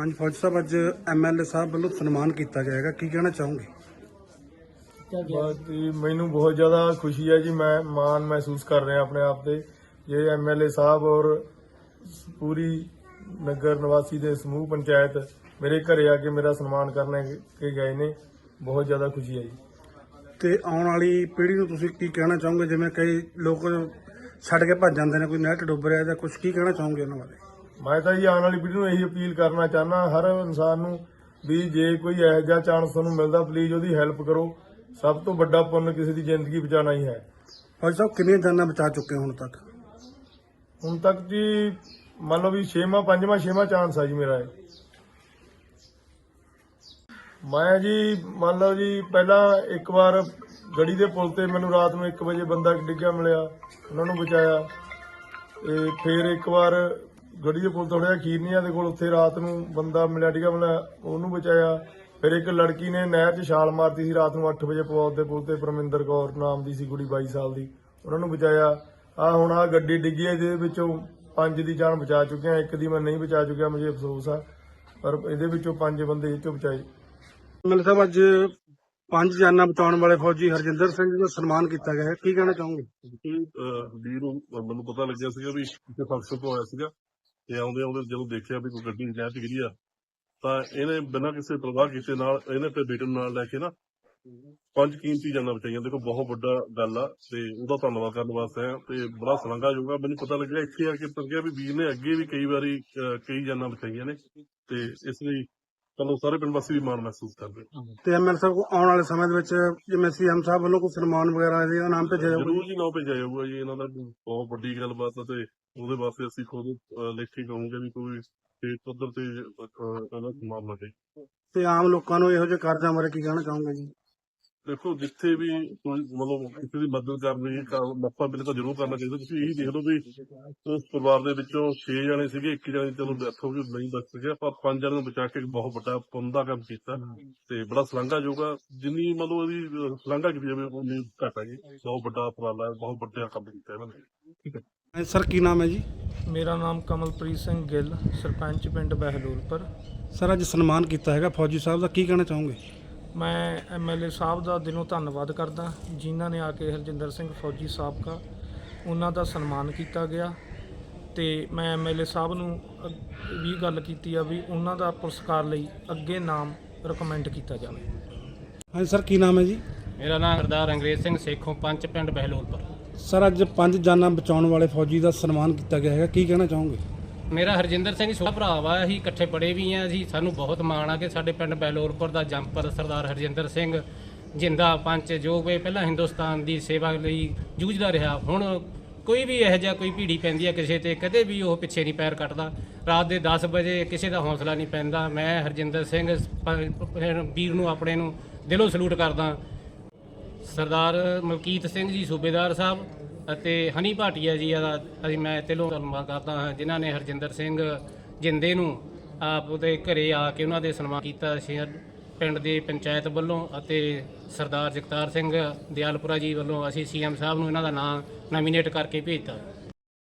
ਹਾਂਜੀ ਫੌਜ ਸਾਹਿਬ ਅੱਜ ਐਮਐਲਏ ਸਾਹਿਬ ਵੱਲੋਂ ਸਨਮਾਨ ਕੀਤਾ ਜਾਏਗਾ। ਕੀ ਕਹਿਣਾ ਚਾਹੋਗੇ? ਬਾਕੀ ਮੈਨੂੰ ਬਹੁਤ ਜ਼ਿਆਦਾ ਖੁਸ਼ੀ ਹੈ ਜੀ ਮੈਂ ਮਾਣ ਮਹਿਸੂਸ ਕਰ ਰਿਹਾ ਆਪਣੇ ਆਪ ਤੇ। ਜੇ ਐਮਐਲਏ ਸਾਹਿਬ ਔਰ ਪੂਰੀ ਨਗਰ ਨਿਵਾਸੀ ਦੇ ਸਮੂਹ ਪੰਚਾਇਤ ਮੇਰੇ ਘਰੇ ਆ ਕੇ ਮੇਰਾ ਸਨਮਾਨ ਕਰਨ ਕੇ ਗਏ ਨੇ ਬਹੁਤ ਜ਼ਿਆਦਾ ਖੁਸ਼ੀ ਹੈ ਜੀ। ਤੇ ਆਉਣ ਵਾਲੀ ਪੀੜ੍ਹੀ ਨੂੰ ਤੁਸੀਂ ਕੀ ਕਹਿਣਾ ਚਾਹੋਗੇ? ਜਿਵੇਂ ਕਈ ਲੋਕ ਛੱਡ ਕੇ ਭੱਜ ਜਾਂਦੇ ਨੇ ਕੋਈ ਨੈਟ ਡੁੱਬ ਰਿਹਾ ਜਾਂ ਕੁਝ ਕੀ ਕਹਿਣਾ ਚਾਹੋਗੇ ਉਹਨਾਂ ਬਾਰੇ? ਮੈਂ ਤਾਂ ਜੀ ਆਉਣ ਵਾਲੀ ਪੀੜ੍ਹੀ ਨੂੰ ਇਹੀ ਅਪੀਲ ਕਰਨਾ ਚਾਹਨਾ ਹਰ ਇਨਸਾਨ ਨੂੰ ਵੀ ਜੇ ਕੋਈ ਇਹੋ ਜਿਹਾ ਚਾਂਸ ਤੁਹਾਨੂੰ ਮਿਲਦਾ ਪਲੀਜ਼ ਉਹਦੀ ਹੈਲਪ ਕਰੋ। ਸਭ ਤੋਂ ਵੱਡਾ ਪੁੰਨ ਕਿਸੇ ਦੀ ਜ਼ਿੰਦਗੀ ਬਚਾਉਣਾ ਹੀ ਹੈ। ਫੌਜ ਸਾਹਿਬ ਕਿੰਨੀਆਂ ਜਾਨਾਂ ਬਚਾ ਚੁੱਕੇ ਹੁਣ ਤੱਕ? ਹੁਣ ਤੱਕ ਜੀ ਮੰਨ ਲਓ ਵੀ ਛੇਵਾਂ ਪੰਜਵਾਂ ਛੇਵਾਂ ਚਾਂਸ ਆ ਜੀ ਮੇਰਾ ਇਹ। ਮੈਂ ਜੀ ਮੰਨ ਲਓ ਜੀ ਪਹਿਲਾਂ ਇੱਕ ਵਾਰ ਗੜੀ ਦੇ ਪੁਲ ਤੇ ਮੈਨੂੰ ਰਾਤ ਨੂੰ 1 ਵਜੇ ਬੰਦਾ ਡਿੱਗਿਆ ਮਿਲਿਆ ਉਹਨਾਂ ਨੂੰ ਬਚਾਇਆ। ਤੇ ਫਿਰ ਇੱਕ ਵਾਰ ਗੜੀ ਦੇ ਪੁਲ ਤੋਂ ਥੋੜ੍ਹਾ ਖੀਰਨੀਆਂ ਦੇ ਕੋਲ। ਉੱਥੇ ਰਾਤ ਨੂੰ ਬੰਦਾ ਮਿਲਿਆ ਡਿੱਗਿਆ ਮਿਲਿਆ ਉਹਨੂੰ ਬਚਾਇਆ। ਫਿਰ ਇੱਕ ਲੜਕੀ ਨੇ ਨਹਿਰ 'ਚ ਛਾਲ ਮਾਰਤੀ ਸੀ ਰਾਤ ਨੂੰ 8 ਵਜੇ ਪਵਾਉ ਦੇ ਪੁਲ ਤੇ ਪਰਮਿੰਦਰ ਕੌਰ ਨਾਮ ਦੀ ਸੀ ਕੁੜੀ 22 ਸਾਲ ਦੀ। ਉਹਨਾਂ ਨੂੰ ਬਚਾਇਆ। ਆ ਹੁਣ ਆ ਗੱਡੀ ਡਿੱਗੀ ਹੈ ਜਿਹਦੇ ਵਿੱਚੋਂ ਪੰਜ ਦੀ ਜਾਨ ਬਚਾ ਚੁੱਕੇ ਆ ਇੱਕ ਦੀ ਮੈਂ ਨਹੀਂ ਬਚਾ ਚੁੱਕਿਆ ਮੈਨੂੰ ਅਫਸੋਸ ਆ। ਪਰ ਇਹਦੇ ਵਿੱਚੋਂ ਪੰਜ ਬੰਦੇ ਇਹ ਚੋਂ ਬਚਾਏ। ਐਮਐਲਏ ਸਾਹਿਬ ਅੱਜ ਪੰਜ ਜਾਨਾਂ ਬਚਾਉਣ ਵਾਲੇ ਫੌਜੀ ਹਰਜਿੰਦਰ ਸਿੰਘ ਦਾ ਸਨਮਾਨ ਕੀਤਾ ਗਿਆ ਹੈ। ਕੀ ਕਹਿਣਾ ਚਾਹੋਗੇ? ਕਿ ਵੀਰ ਨੂੰ ਮੈਨੂੰ ਪਤਾ ਲੱਗਿਆ ਸੀਗਾ ਵੀ ਇੱਥੇ ਫੰਕਸ਼ਨ ਤੋਂ ਆਇਆ ਸੀਗਾ। ਤੇ ਆਉਂਦੇ ਆਉਂਦੇ ਜਦੋਂ ਦੇਖਿਆ ਵੀ ਕੋਈ ਗੱਡੀ ਨਹਿਰ 'ਚ ਗਿਰੀ ਆ ਤਾਂ ਇਹਨੇ ਬਿਨਾਂ ਕਿਸੇ ਪ੍ਰਵਾਹ ਕੀਤੇ ਨਾਲ ਇਹਨੇ ਤੇ ਬੇਟੇ ਨੂੰ ਨਾਲ ਲੈ ਕੇ ਨਾ ਪੰਜ ਕੀਮਤੀ ਜਾਨਾਂ ਬਚਾਈਆਂ। ਦੇਖੋ ਬਹੁਤ ਵੱਡਾ ਗੱਲ ਆ ਤੇ ਉਹਦਾ ਧੰਨਵਾਦ ਕਰਨ ਵਾਸਤੇ ਆ ਤੇ ਬੜਾ ਸਲਾਘਾ ਜੂਗਾ ਮੈਨੂੰ ਪਤਾ ਲੱਗਿਆ ਇੱਥੇ ਆ ਕੇ ਪਤਾ ਵੀ ਵੀਰ ਨੇ ਅੱਗੇ ਵੀ ਕਈ ਵਾਰੀ ਅਹ, ਕਈ ਜਾਨਾਂ ਬਚਾਈਆਂ ਨੇ ਤੇ ਇਸ ਲਈ ਤੁਹਾਨੂੰ ਸਾਰੇ ਪਿੰਡ ਵਾਸੀ ਵੀ ਮਾਣ ਮਹਿਸੂਸ ਕਰਦੇ ਤੇ ਐਮਐਲਏ ਸਾਹਿਬ ਕੋਲ ਆਉਣ ਵਾਲੇ ਸਮੇਂ ਦੇ ਵਿੱਚ ਜਿਵੇਂ ਸੀਐਮ ਸਾਹਿਬ ਵੱਲੋਂ ਕੋਈ ਸਨਮਾਨ ਵਗੈਰਾ ਇਹਦਾ ਨਾਮ ਭੇਜਿਆ ਜਾਊਗਾ? ਜ਼ਰੂਰ ਜੀ ਨਾ ਭੇਜਿਆ ਜਾਊਗਾ ਜੀ। ਇਹਨਾਂ ਦਾ ਬਹੁਤ ਵੱਡੀ ਗੱਲਬਾਤ ਆ ਤੇ ਉਹਦੇ ਵਾਸਤੇ ਅਸੀਂ ਖੁਦ ਲਿਖ ਕੇ ਕਹੂੰਗੇ ਵੀ ਕੋਈ ਸਟੇਟ ਪੱਧਰ ਤੇ ਇਹਦਾ ਮਾਮਲਾ ਚਾਹੀਦਾ ਤੇ ਆਮ ਲੋਕਾਂ ਨੂੰ ਇਹੋ ਜਿਹੇ ਕਾਰਜਾਂ ਬਾਰੇ ਕੀ ਕਹਿਣਾ ਚਾਹੋਗੇ ਜੀ? ਦੇਖੋ ਜਿੱਥੇ ਵੀ ਕੋਈ ਮਤਲਬ ਕਿਸੇ ਦੀ ਮਦਦ ਕਰਨੀ ਹੈ ਤਾਂ ਮੱਪਾ ਬਿਲ ਤਾਂ ਜ਼ਰੂਰ ਕਰਨਾ ਚਾਹੀਦਾ। ਤੁਸੀਂ ਇਹੀ ਦੇਖ ਲਓ ਵੀ ਉਸ ਪਰਿਵਾਰ ਦੇ ਵਿੱਚੋਂ 6 ਜਣੇ ਸੀਗੇ ਇੱਕ ਜਣੇ ਚਲੋ ਡੈਥ ਹੋ ਗਈ ਨਹੀਂ ਬਚ ਸਕਿਆ ਪਰ ਪੰਜ ਜਣਿਆਂ ਨੂੰ ਬਚਾ ਕੇ ਇੱਕ ਬਹੁਤ ਵੱਡਾ ਪੁੰਨ ਦਾ ਕੰਮ ਕੀਤਾ ਤੇ ਬੜਾ ਸਲਾਘਾ ਜੋਗਾ ਜਿੰਨੀ ਮਤਲਬ ਇਹਦੀ ਸਲਾਘਾ ਕੀਤੀ ਜਾਵੇ ਉਨੀ ਘੱਟ ਹੈ ਜੀ। ਬਹੁਤ ਵੱਡਾ ਉਪਰਾਲਾ ਹੈ ਬਹੁਤ ਵੱਡਾ ਕੰਮ ਕੀਤਾ ਇਹਨਾਂ ਨੇ। ਹਾਂਜੀ ਸਰ ਕੀ ਨਾਮ ਹੈ ਜੀ? ਮੇਰਾ ਨਾਮ ਕਮਲਪ੍ਰੀਤ ਸਿੰਘ ਗਿੱਲ ਸਰਪੰਚ ਪਿੰਡ ਬਹਿਲੂਲਪੁਰ। ਸਰ ਅੱਜ ਸਨਮਾਨ ਕੀਤਾ ਹੈਗਾ ਫੌਜੀ ਸਾਹਿਬ ਦਾ ਕੀ ਕਹਿਣਾ ਚਾਹੋਗੇ? ਮੈਂ ਐਮਐਲਏ ਸਾਹਿਬ ਦਾ ਦਿਲੋਂ ਧੰਨਵਾਦ ਕਰਦਾ ਜਿਨ੍ਹਾਂ ਨੇ ਆ ਕੇ ਹਰਜਿੰਦਰ ਸਿੰਘ ਫੌਜੀ ਸਾਬਕਾ ਉਹਨਾਂ ਦਾ ਸਨਮਾਨ ਕੀਤਾ ਗਿਆ ਤੇ ਮੈਂ ਐਮਐਲਏ ਸਾਹਿਬ ਨੂੰ ਵੀ ਗੱਲ ਕੀਤੀ ਆ ਵੀ ਉਹਨਾਂ ਦਾ ਪੁਰਸਕਾਰ ਲਈ ਅੱਗੇ ਨਾਮ ਰეკਮੈਂਡ ਕੀਤਾ ਜਾਵੇ। ਹਾਂਜੀ ਸਰ ਕੀ ਨਾਮ ਹੈ ਜੀ? ਮੇਰਾ ਨਾਮ ਸਰਦਾਰ ਅੰਗਰੇਜ਼ ਸਿੰਘ ਸੇਖੋਂ ਪੰਚ ਪਿੰਡ ਬਹਿਲੋਲਪੁਰ। ਸਰ ਅੱਜ ਪੰਜ ਜਾਨਾਂ ਬਚਾਉਣ ਵਾਲੇ ਫੌਜੀ ਦਾ ਸਨਮਾਨ ਕੀਤਾ ਗਿਆ ਹੈਗਾ ਕੀ ਕਹਿਣਾ ਚਾਹੋਗੇ? ਮੇਰਾ ਹਰਜਿੰਦਰ ਸਿੰਘ ਛੋਟਾ ਭਰਾ ਵਾ, ਅਸੀਂ ਇਕੱਠੇ ਪੜੇ ਵੀ ਆ, ਅਸੀਂ ਸਾਨੂੰ ਬਹੁਤ ਮਾਣ ਆ ਕਿ ਸਾਡੇ ਪਿੰਡ ਬੈਲੋਰਪੁਰ ਦਾ ਜੰਪਰ ਸਰਦਾਰ ਹਰਜਿੰਦਰ ਸਿੰਘ ਜਿੰਦਾ ਪੰਚ ਜੋ ਕਿ ਪਹਿਲਾਂ ਹਿੰਦੁਸਤਾਨ ਦੀ ਸੇਵਾ ਲਈ ਜੂਝਦਾ ਰਿਹਾ, ਹੁਣ ਕੋਈ ਵੀ ਇਹੋ ਜਿਹਾ ਕੋਈ ਭੀੜੀ ਪੈਂਦੀ ਹੈ ਕਿਸੇ ਤੇ, ਕਦੇ ਵੀ ਉਹ ਪਿੱਛੇ ਨਹੀਂ ਪੈਰ ਕੱਟਦਾ। ਰਾਤ ਦੇ 10 ਵਜੇ ਕਿਸੇ ਦਾ ਹੌਸਲਾ ਨਹੀਂ ਪੈਂਦਾ। ਮੈਂ ਹਰਜਿੰਦਰ ਸਿੰਘ ਵੀਰ ਨੂੰ, ਆਪਣੇ ਨੂੰ ਦਿਲੋਂ ਸਲੂਟ ਕਰਦਾ। ਸਰਦਾਰ ਮਲਕੀਤ ਸਿੰਘ ਜੀ, ਸੂਬੇਦਾਰ ਸਾਹਿਬ ਅਤੇ ਹਨੀ ਭਾਟੀਆ ਜੀ ਦਾ ਅਸੀਂ ਮੈਂ ਦਿਲੋਂ ਧੰਨਵਾਦ ਕਰਦਾ ਹਾਂ, ਜਿਨ੍ਹਾਂ ਨੇ ਹਰਜਿੰਦਰ ਸਿੰਘ ਜਿੰਦੇ ਨੂੰ ਆਪ ਉਹਦੇ ਘਰੇ ਆ ਕੇ ਉਹਨਾਂ ਦੇ ਸਨਮਾਨ ਕੀਤਾ। ਸ਼ੇਰ ਪਿੰਡ ਦੇ ਪੰਚਾਇਤ ਵੱਲੋਂ ਅਤੇ ਸਰਦਾਰ ਜਗਤਾਰ ਸਿੰਘ ਦਿਆਲਪੁਰਾ ਜੀ ਵੱਲੋਂ ਅਸੀਂ ਸੀਐਮ ਸਾਹਿਬ ਨੂੰ ਇਹਨਾਂ ਦਾ ਨਾਮ ਨੋਮੀਨੇਟ ਕਰਕੇ ਭੇਜਤਾ।